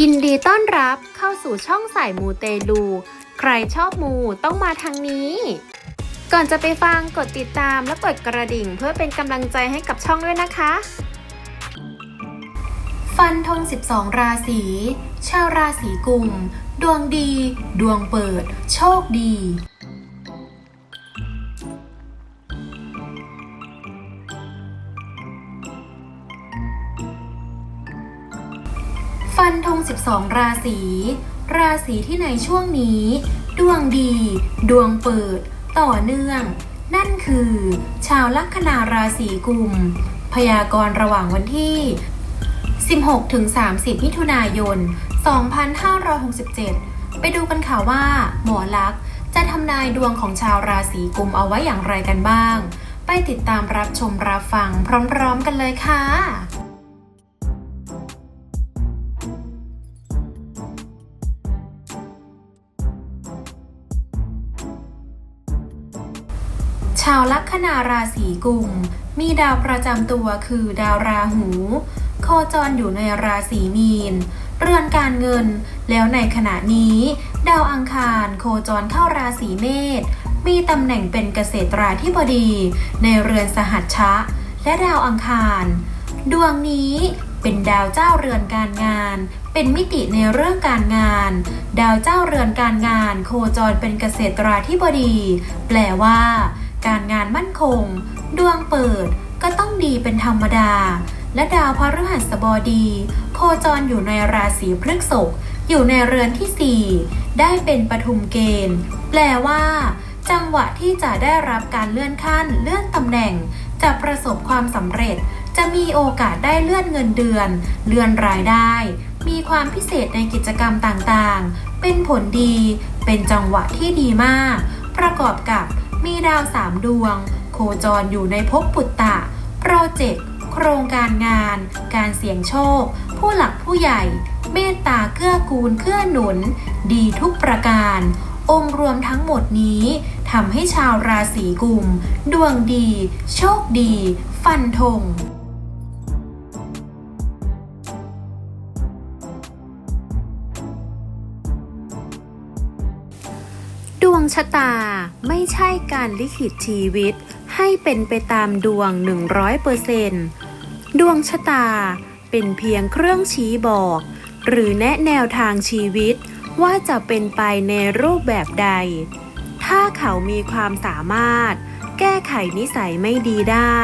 ยินดีต้อนรับเข้าสู่ช่องสายมูเตลู ใครชอบมูต้องมาทางนี้ ก่อนจะไปฟังกดติดตามและกดกระดิ่งเพื่อเป็นกำลังใจให้กับช่องด้วยนะคะ ฟันธง 12 ราศี ชาวราศีกุม ดวงดี ดวงเปิด โชคดี ฟันธง 12 ราศี ราศีที่ในช่วงนี้ ดวงดี ดวงเปิด ต่อเนื่อง นั่นคือ ชาวลัคนาราศีกุม พยากรณ์ระหว่างวันที่ 16-30 มิถุนายน 2567 ไปดูกันค่ะว่า หมอลักษณ์จะทำนายดวงของชาวราศีกุมเอาไว้อย่างไรกันบ้าง ไปติดตามรับชมรับฟังพร้อมๆกันเลยค่ะ ชาวลัคนาราศีกุม มีดาวประจำตัวคือดาวราหู โคจรอยู่ในราศีมีน เรือนการเงิน แล้วในขณะนี้ ดาวอังคารโคจรเข้าราศีเมษ มีตำแหน่งเป็นเกษตราธิบดี ในเรือนสหัชชะ และดาวอังคาร ดวงนี้เป็นดาวเจ้าเรือนการงาน เป็นมิติในเรื่องการงาน ดาวเจ้าเรือนการงาน โคจรเป็นเกษตราธิบดี แปลว่า การงานมั่นคง ดวงเปิดก็ต้องดีเป็นธรรมดา และดาวพฤหัสบดี โคจรอยู่ในราศีพฤษภอยู่ในเรือนที่ 4 ได้เป็นปฐุมเกณฑ์ แปลว่า จังหวะที่จะได้รับการเลื่อนขั้น เลื่อนตำแหน่ง จะประสบความสำเร็จ จะมีโอกาสได้เลื่อนเงินเดือน เลื่อนรายได้ มีความพิเศษในกิจกรรมต่างๆ เป็นผลดี เป็นจังหวะที่ดีมาก ประกอบกับ มีดาวสามดวง โคจรอยู่ในภพปุตตะ โปรเจกต์ โครงการงาน การเสี่ยงโชค ผู้หลักผู้ใหญ่ เมตตาเกื้อกูลเกื้อหนุน ดีทุกประการ องค์รวมทั้งหมดนี้ทำให้ชาวราศีกุม ดวงดี โชคดี ฟันธง วงชะตาไม่ใช่การลิขิตชีวิต ให้เป็นไปตามดวง 100%ดวงชะตาเป็นเพียงเครื่องชี้บอก หรือแนะแนวทางชีวิตว่าจะเป็นไปในรูปแบบใด ถ้าเขามีความสามารถ แก้ไขนิสัยไม่ดีได้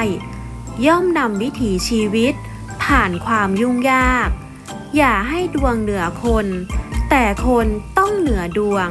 ย่อมนำวิถีชีวิต ผ่านความยุ่งยาก อย่าให้ดวงเหนือคน แต่คนต้องเหนือดวง